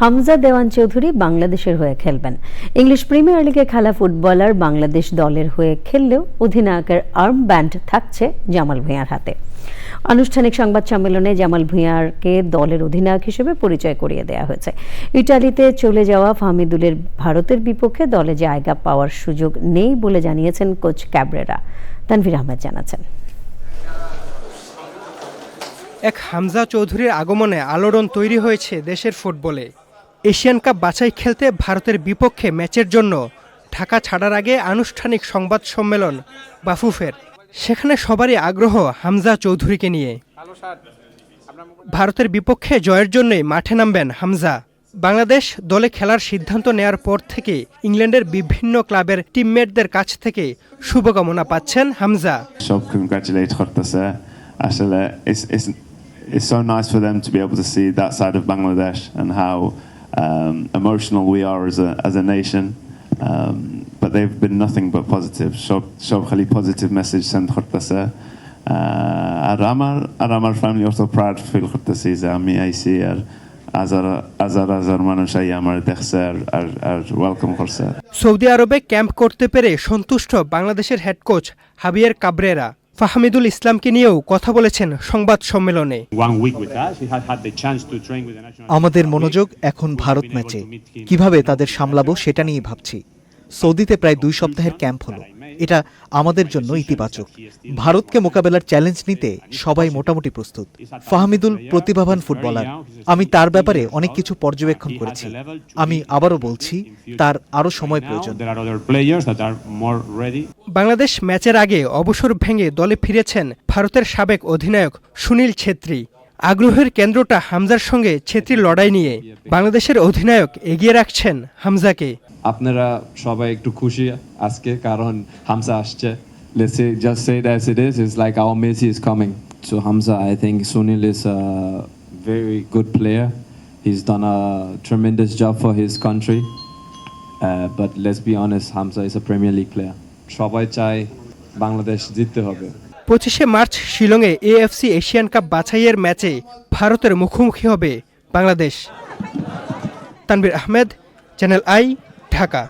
হামজা দেওয়ান চৌধুরী বাংলাদেশের হয়ে খেলবেন। ইংলিশ প্রিমিয়ার লিগে খেলা ফুটবলার বাংলাদেশ দলের হয়ে খেললেও অধিনায়কের আর্ম ব্যান্ড থাকছে জামাল ভূঁইয়ার হাতে। আনুষ্ঠানিক সংবাদ সম্মেলনে জামাল ভূঁইয়ারকে দলের অধিনায়ক হিসেবে পরিচয় করিয়ে দেওয়া হয়েছে। ইটালিতে চলে যাওয়া ফাহমিদুলের ভারতের বিপক্ষে দলে জায়গা পাওয়ার সুযোগ নেই বলে জানিয়েছেন কোচ ক্যাবরেরা। তানভীর আহমেদ জানাচ্ছেন। এক হামজা চৌধুরীর আগমনে আলোড়ন তৈরি হয়েছে দেশের ফুটবলে। এশিয়ান কাপ বাছাই খেলতে ভারতের বিপক্ষে ম্যাচের জন্য ঢাকা ছাড়ার আগে আনুষ্ঠানিক সংবাদ সম্মেলন বাফুফের। সেখানে সবারই আগ্রহ হামজা চৌধুরীকে নিয়ে। ভারতের বিপক্ষে জয়ের জন্যই মাঠে নামবেন হামজা। বাংলাদেশ দলে খেলার সিদ্ধান্ত নেয়ার পর থেকে ইংল্যান্ডের বিভিন্ন ক্লাবের টিমমেটদের কাছ থেকে শুভকামনা পাচ্ছেন হামজা। সব congratulate করতেছে আসলে it's, so um, emotional we are as a, as a nation um, but they've been nothing but positive. সব খালি positive message আমার আর আমার ফ্যামিলি অত প্রাউড ফিল করতেছি যে আমি আইসি আর হাজার হাজার হাজার মানুষ আমার সৌদি আরবে ক্যাম্প করতে পেরে সন্তুষ্ট বাংলাদেশের head coach Javier Cabrera. Fahmidul ইসলামকে নিয়েও কথা বলেছেন সংবাদ সম্মেলনে। আমাদের মনোযোগ এখন ভারত ম্যাচে। কীভাবে তাদের সামলাবো সেটা নিয়ে ভাবছি। সৌদিতে প্রায় দুই সপ্তাহের ক্যাম্প হলো। এটা আমাদের জন্য ইতিবাচক। ভারতকে মোকাবেলার চ্যালেঞ্জ নিতে সবাই মোটামুটি প্রস্তুত। ফাহমিদুল প্রতিভাবান ফুটবলার। আমি তার ব্যাপারে অনেক কিছু পর্যবেক্ষণ করেছি। আমি আবারও বলছি, তার আরও সময় প্রয়োজন. বাংলাদেশ ম্যাচের আগে অবসর ভেঙে দলে ফিরেছেন ভারতের সাবেক অধিনায়ক সুনীল ছেত্রী। আগ্রহের কেন্দ্রটা হামজার সঙ্গে ছেত্রীর লড়াই নিয়ে বাংলাদেশের অধিনায়ক এগিয়ে রাখছেন হামজাকে। আপনারা সবাই একটু খুশি আজকে কারণ হামজা আসছে let's say just say it as it is it's like our Messi is coming so Hamza I think Sunil is a very good player he's done a tremendous job for his country uh, but let's be honest Hamza is a Premier League player সবাই চায় বাংলাদেশ জিততে হবে পঁচিশে March শিলংয়ে AFC Asian cup বাছাইয়ের ম্যাচে ভারতের মুখোমুখি হবে বাংলাদেশ তানভীর আহমেদ চ্যানেল আই ঢাকা।